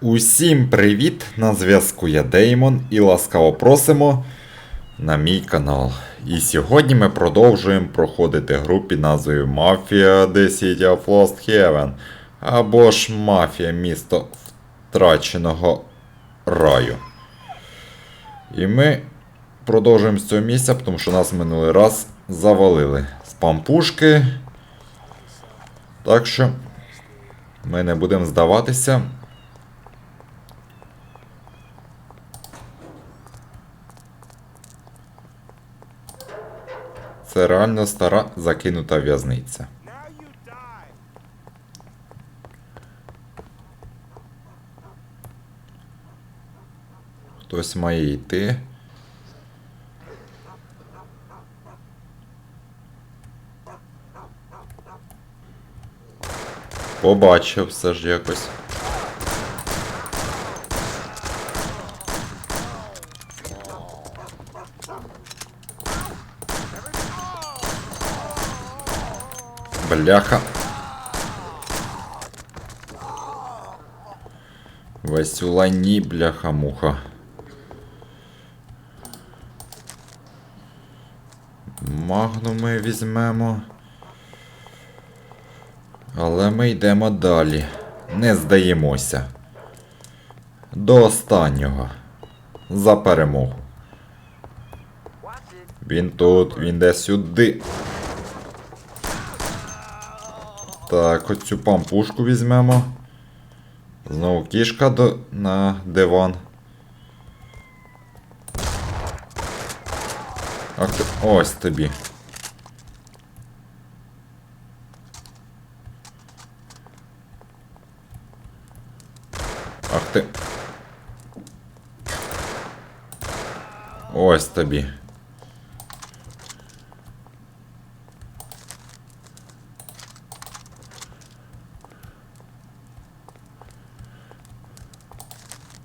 Усім привіт! На зв'язку я Деймон і ласкаво просимо на мій канал. І сьогодні ми продовжуємо проходити гру під назвою Mafia The City of Lost Heaven або ж Мафія місто втраченого раю. І ми продовжуємо з цього місця, тому що нас минулий раз завалили з пампушки. Так що ми не будемо здаватися. Це реально стара закинута в'язниця. Хтось має йти. Побачив все ж якось. Бляха. У бляха-муха. Магнуми візьмемо. Але ми йдемо далі. Не здаємося. До останнього. За перемогу. Він тут, він де сюди. Так, оцю пампушку візьмемо. Знову кішка до... на диван. Ах ти... Ось тобі. Ах ти. Ось тобі.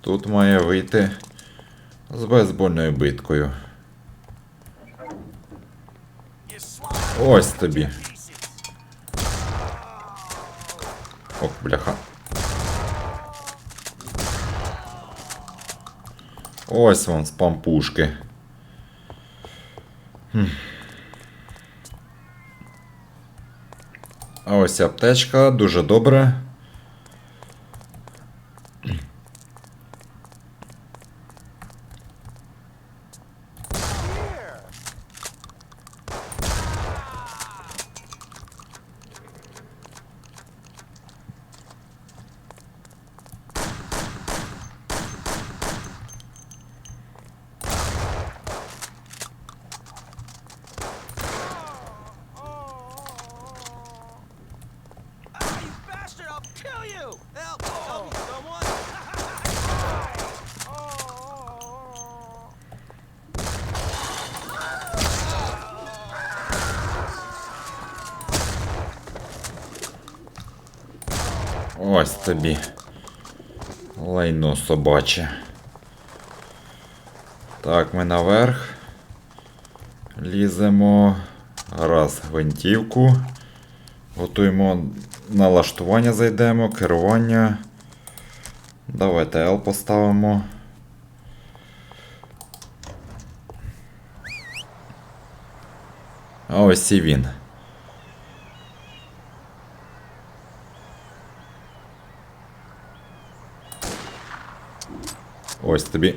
Тут має вийти з бейсбольною биткою. Ось тобі. Ох, бляха. Ось вам з пампушки. А ось аптечка, дуже добре. Help! Help me. Ось тобі. Лайно собаче. Так, ми наверх. Ліземо. Раз, гвинтівку. Готуємо налаштування, зайдемо, керування. Давайте L поставимо. А ось і він. Ось тобі.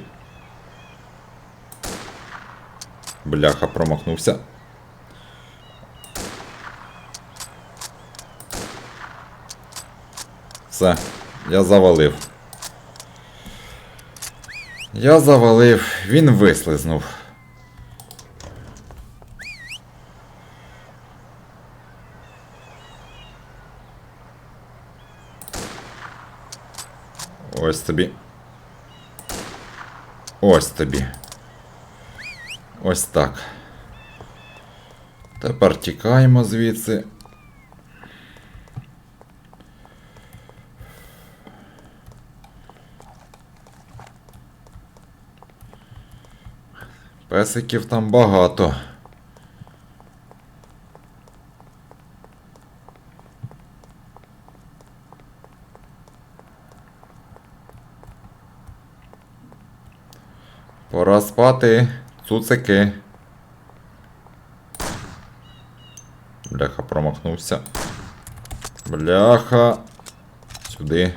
Бляха, промахнувся. Все, я завалив. Я завалив, він вислизнув. Ось тобі. Ось тобі. Ось так. Тепер тікаємо звідси. Песиків там багато. Пора спати, цуцики. Бляха, промахнувся. Бляха. Сюди.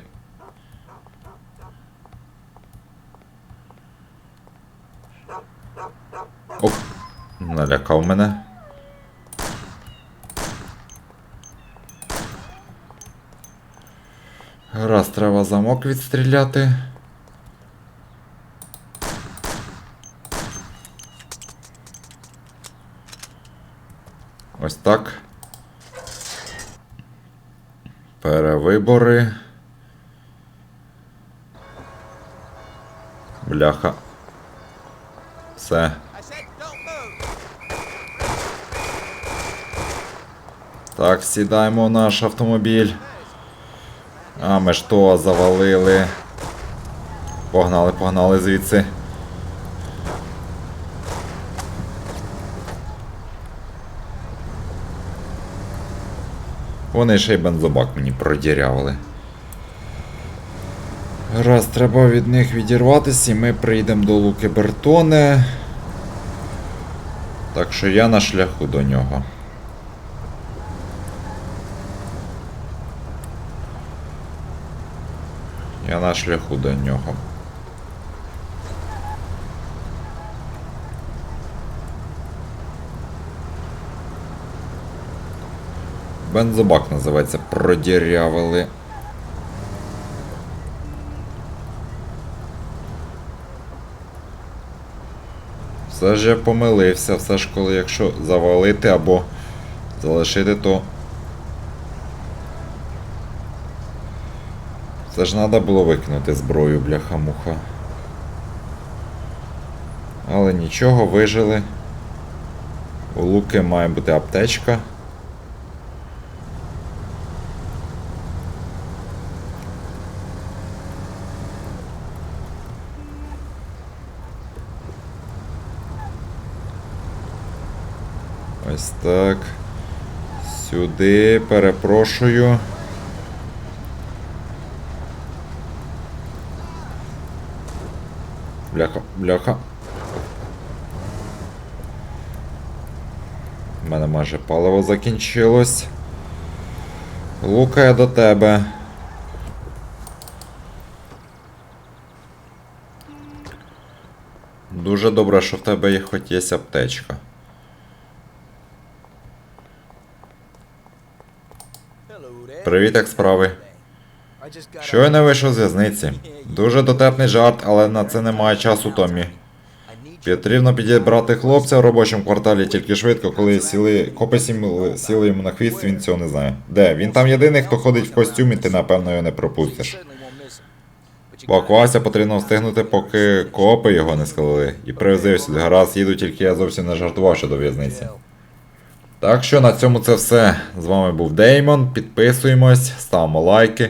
Налякав мене. Раз треба замок відстріляти. Ось так. Перевибори. Бляха. Все. Так, сідаємо в наш автомобіль. А, ми ж то завалили. Погнали, погнали звідси. Вони ще й бензобак мені продірявили. Раз, треба від них відірватися, і ми прийдемо до Луки Бертоне. Так що я на шляху до нього. Я на шляху до нього. Бензобак називається продірявили. Все ж я помилився, все ж коли якщо завалити або залишити, то Це ж треба було викинути зброю, бляха-муха. Але нічого, вижили. У Луки має бути аптечка. Ось так. Сюди, перепрошую. Бляха, бляха. У мене майже паливо закінчилось. Лука, я до тебе. Дуже добре, що в тебе є хоч є аптечка. Привіт, як справи? Щойно вийшов з в'язниці. Дуже дотепний жарт, але на це немає часу, Томмі. Потрібно підібрати хлопця в робочому кварталі тільки швидко, коли сіли копи сіли, йому на хвіст, він цього не знає. Де? Він там єдиний, хто ходить в костюмі, ти напевно його не пропустиш. gotta потрібно встигнути, поки копи його не склали. І привезли сюди. Гаразд, їду, тільки я зовсім не жартував щодо в'язниці. Так що на цьому це все. З вами був Деймон. Підписуємось, ставимо лайки,